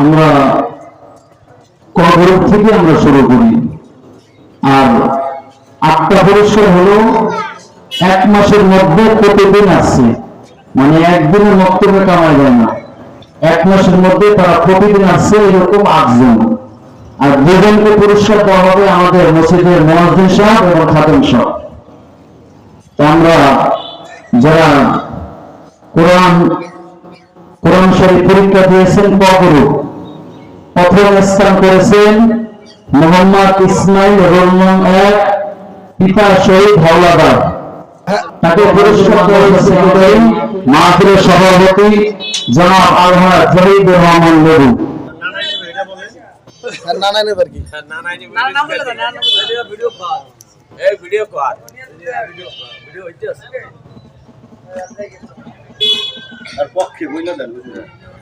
আমরা কবর থেকে আমরা শুরু করি। আর আটটা পুরস্কার হলো এক মাসের মধ্যে প্রতিদিন আসছে মানে একদিনের বক্তব্য কামাই যায় না। এক মাসের মধ্যে তারা প্রতিদিন আসছে এরকম আটজন। আর দুজনকে পুরস্কার দেওয়া হবে আমাদের মসজিদের মহাজিন সাহেব এবং খাতেম সাহেব। আমরা যারা কোরআন কোরআন শরীফ পরীক্ষা দিয়েছেন কবরু প্রথম স্থান করেছেন মোহাম্মদ ইসমাইল রহমান এক পিতা শহীদ হাওলাদার। তাকে পুরস্কার সেক্রেটারি মাহফিলের সভাপতি জনাব আলহা জহিদ রহমান লেবু নানা নেবার কি। ভিডিও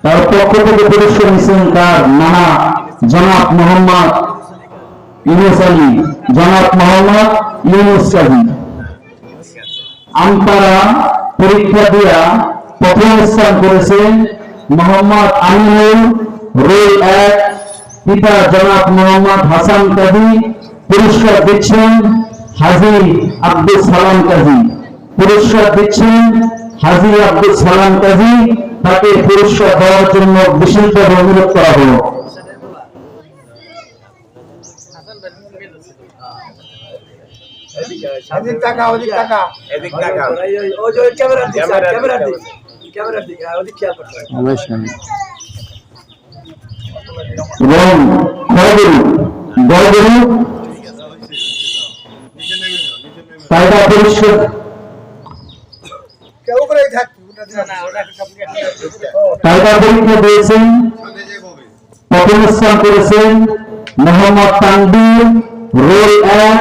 তার পক্ষ থেকে পুরস্কার নিয়েছেন তার নানা জনাব মোহাম্মদ ইউনুস আলী। জনাব মোহাম্মদ ইউনুস কাজী আমতারা পরীক্ষা দিয়া প্রথম স্থান করেছেন মোহাম্মদ আমিনুল রোল এক। পিতা জনাব মোহাম্মদ হাসান কাজী। পুরস্কার দিচ্ছেন হাজি আব্দুল সালাম কাজী। পুরস্কার দিচ্ছেন হাজি আব্দুল সালাম কাজী তাকে পুরস্কার দেওয়ার জন্য বিশেষভাবে অনুরোধ করা হলো টাকা এবং পরীক্ষা দিয়েছেন প্রথম স্থান করেছেন মোহাম্মদ তানবির রোল এক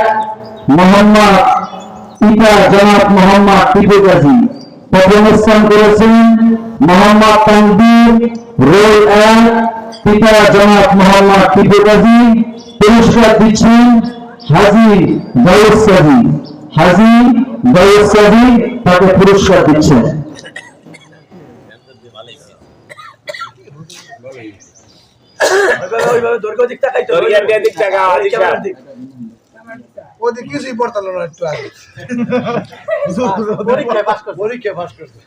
মোহাম্মদ পিতা জনাব মোহাম্মদ টিপু গাজী। প্রথম স্থান করেছেন মোহাম্মদ তানবির রোল এক পিতা জনাব মোহাম্মদ টিপু গাজী। পুরস্কার দিচ্ছেন হাজি গয়েস হাজি গয়েস তাকে পুরস্কার দিচ্ছেন। দরিয়ার দিয়ে এদিক টাকা এদিক টাকা ওদিক কিছুই পড়তাল না একটু আগে পরীক্ষায় পাস করছে পরীক্ষায় পাস করছে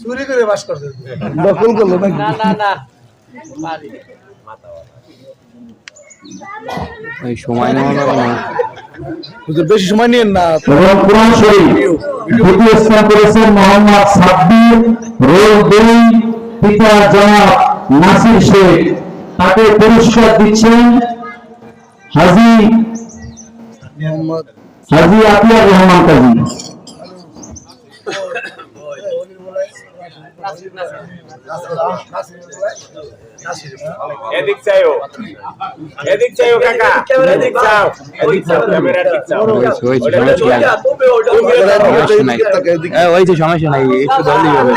চুরি করে পাস করছে দখল করল নাকি এই সময় নেওয়া যাবে না। হুজুর বেশি সময় নিয়েন না। কোরআন শরীফ দ্বিতীয় স্থান করেছেন মোহাম্মদ সাব্বির রোল দুই পিতা জনাব নাসির শেখ। তাকে পুরস্কার দিচ্ছেন হাজি হাজি আতিয়ার রহমান কাজী। এদিক চাইও। এদিক চাইও কাকা। এদিক চাও। এদিক চাও। ক্যামেরা ঠিক চাও। হয়েছে, হয়েছে, সমস্যা নাই। সমস্যা নাই। এ, হয়েছে সমস্যা নাই একটু দলই হবে।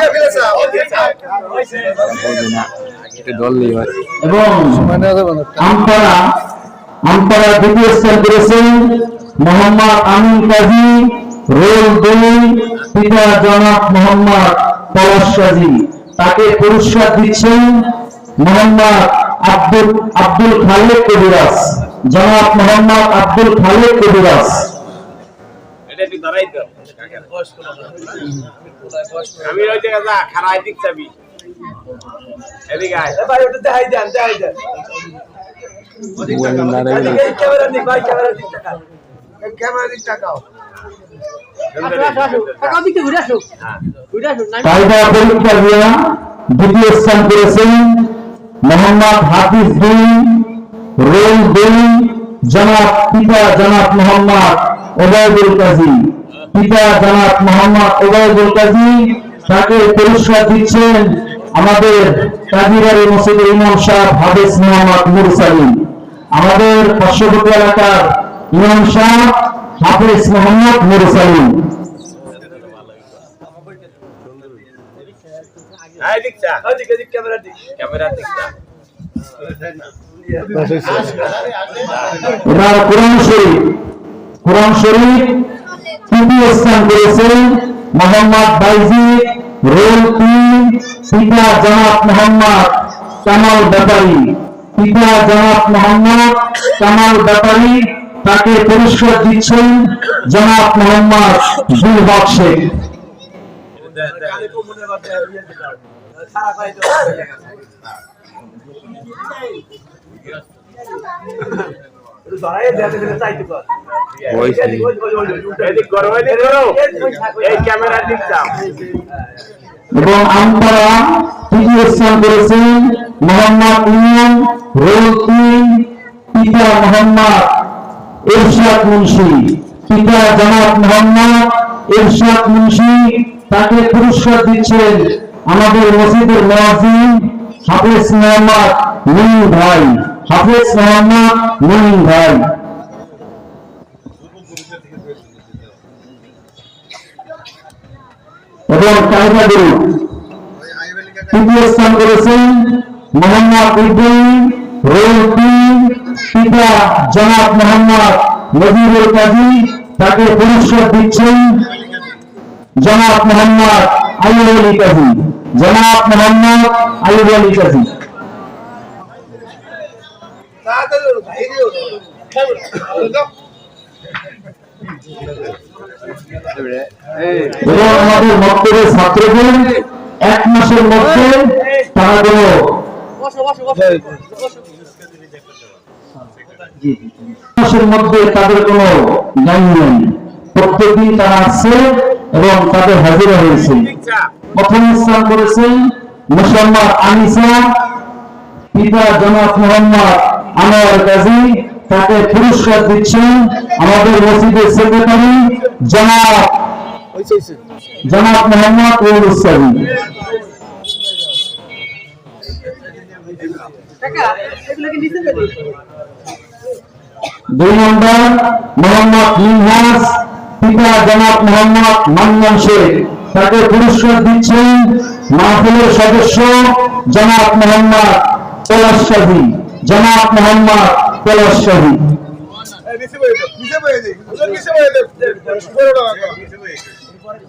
একটু দলই হয় এবং সময় নেওয়া যাবে না আমপাড়া আমপাড়া দ্বিতীয় স্থান করেছেন মোহাম্মদ আমিন কাজী রোল দুই পিতা জনাব মোহাম্মদ পলাশ কাজী তাকে পুরস্কার দিচ্ছেন মোহাম্মদ আব্দুল আব্দুল খালেদ কবিরাজ। জনাব মোহাম্মদ আব্দুল খালেদ কবিরাজ। আমি ওই জায়গা যা খারাপ এদিক চাবি এদিক আয়। ক্যামেরা দিক টাকাও। পরীক্ষা দিয়া দ্বিতীয় স্থান করেছেন মোহাম্মদ হাফিজ দুই রোল দুই জনাব পিতা জনাব মোহাম্মদ ওবায়দুল কাজী। পিতা জনাব মোহাম্মদ ওবায়দুল কাজী তাকে পুরস্কার দিচ্ছেন আমাদের কাজীবাড়ি মসজিদের ইমাম সাহেব হাফিজ মোহাম্মদ মুরসালিম আমাদের পার্শ্ববর্তী এলাকার ইমাম সাহেব হাফিজ মোহাম্মদ মুরসালিম চা এবার কোরআন শরীফ কোরআন শরীফ তৃতীয় স্থান করেছেন মোহাম্মদ বাইজি রোল তিন পিতা জনাব মোহাম্মদ কামাল ব্যাপারী। পিতা জনাব মোহাম্মদ কামাল ব্যাপারী তাকে পুরস্কার দিচ্ছেন জনাব মোহাম্মদ জুলহক শেখ। এবং আম্পারা তৃতীয় স্থান করেছেন মোহাম্মদ মোহাম্মদ এরশাদ মুন্সি। পিতা জনাব মোহাম্মদ এরশাদ মুন্সি, তাকে পুরস্কার দিচ্ছেন আমাদের মসজিদের মহাজিন হাফেজ মোহাম্মদ মুনিম ভাই। হাফেজ মোহাম্মদ মুনিম ভাই। এবং কায়দা গ্রুপ তৃতীয় স্থান করেছেন মোহাম্মদ ইব্রাহিম রোল তিন পিতা জনাব মোহাম্মদ নজিরুল কাজী তাকে পুরস্কার দিচ্ছেন জনাব মোহাম্মদ আইব আলী কাজী। জনাব মোহাম্মদ আইব আলী কাজী। ছাত্রদের এক মাসের মধ্যে তারা মাসের মধ্যে তাদের কোনো জ্ঞান নেই। প্রত্যেকদিন তারা আসছে এবং তাদের হাজিরা হয়েছে। প্রথম স্থান করেছেন মুসম্মদ আনিসা, পিতা জনাব মোহাম্মদ আনোয়ার গাজী। তাকে পুরস্কার দিচ্ছেন আমাদের মসজিদের সেক্রেটারি জনাব জনাব মোহাম্মদ ওরুসাবি দুই নম্বর মোহাম্মদ মিনহাস পিতা জনাব মোহাম্মদ মান্নান শেখ তাকে পুরস্কার দিচ্ছেন মাহফিলের সদস্য জনাব মোহাম্মদ পলাশ শাহী জনাব মোহাম্মদ পলাশ শাহী এই,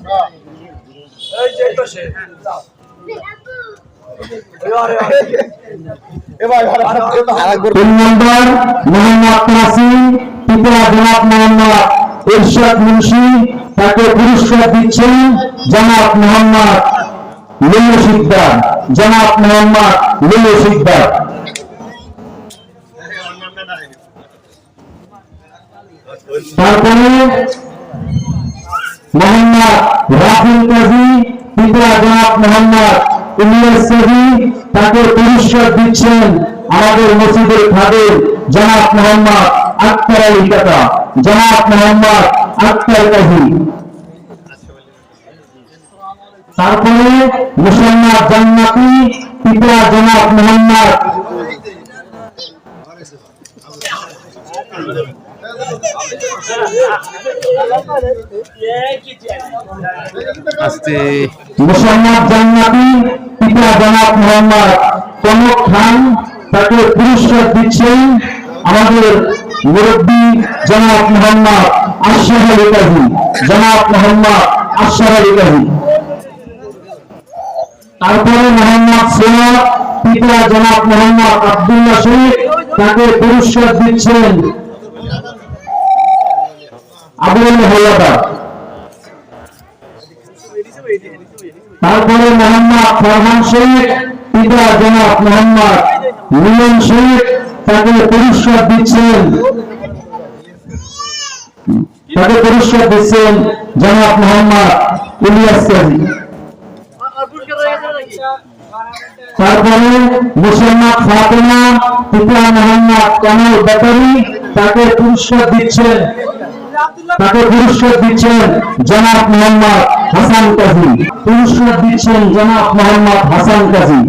হ্যাঁ। যে এই পাশে। নম্বর মোহাম্মদ কাসিম পিতা জনাব মোহাম্মদ ইরশাদ মুন্সি তাকে পুরস্কার দিচ্ছেন জনাব মোহাম্মদ লিলু সিকদার। জনাব মোহাম্মদ লিলু সিকদার। তারপরে মোহাম্মদ রাফিল কাজী পিতা জনাব মোহাম্মদ ইলিয়াস কাজী তাকে পুরস্কার দিচ্ছেন আমাদের মসজিদের খাদের জনাব মোহাম্মদ আক্তার আলী কাকা। জনাব মোহাম্মদ আক্তার কাজী তারপরে মুসলমান জান্নাতি পিতা জনাব মোহাম্মদ মুসলমান জান্নাতি পিতা জনাব মোহাম্মদ কনক খান, তাকে পুরস্কার দিচ্ছেন আমাদের মুরব্বী জনাব মোহাম্মদ আশরাফ আলী কাজী। জনাব মোহাম্মদ আশরাফ আলী তারপরে মোহাম্মদ সৈয়দ পিতা জনাব মোহাম্মদ আব্দুল্লাহ শরীফ, তাকে পুরস্কার দিচ্ছেন আবুল হল্লাদার তারপরে মোহাম্মদ ফরহান শেখ পিতা জনাব মোহাম্মদ মিলন তাকে পুরস্কার দিচ্ছেন। তাকে পুরস্কার দিচ্ছেন জনাব মোহাম্মদ ইলিয়াস তারপরে মুসলমান ফাতেমা, পিতা মোহাম্মদ কামাল ব্যাপারী তাকে পুরস্কার দিচ্ছেন তাকে পুরস্কার দিচ্ছেন জনাব মোহাম্মদ হাসান কাজী। পুরস্কার দিচ্ছেন জনাব মোহাম্মদ হাসান কাজী।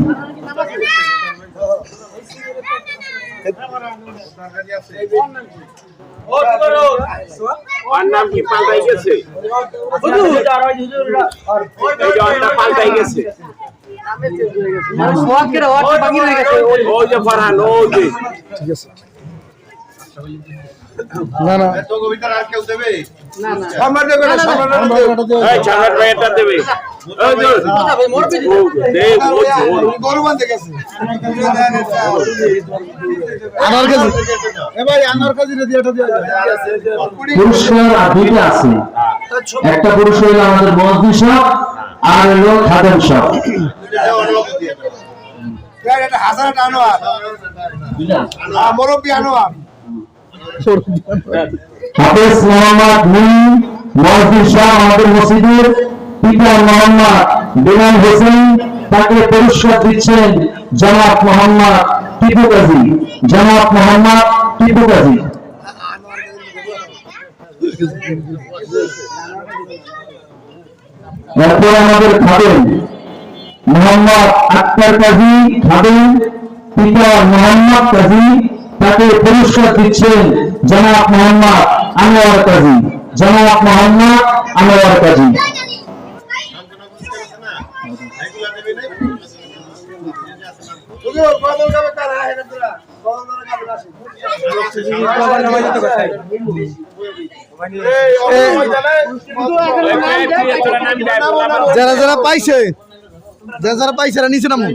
ওর নাম কি পাল্টাই গেছে? পাল্টাই গেছে। ওই যে ফরহান ওই যে। না না না। পুরস্কার আর আছে। একটা পুরস্কার হলো আমাদের মসজিদ সব আর হলো খাদেম সব মুরব্বী আনোয়ার। হাফেজ মোহাম্মদ মুন মসজিদ শাহ আমাদের মসজিদের পিতা মোহাম্মদ আক্তার কাজী খাবেন পিতা মোহাম্মদ কাজী, তাকে পুরস্কার দিচ্ছেন জনাব মোহাম্মদ আনোয়ার কাজী জনাব মোহাম্মদ আনোয়ার কাজী। যারা যারা পাইছে, যারা যারা পাইছে নিচে নামো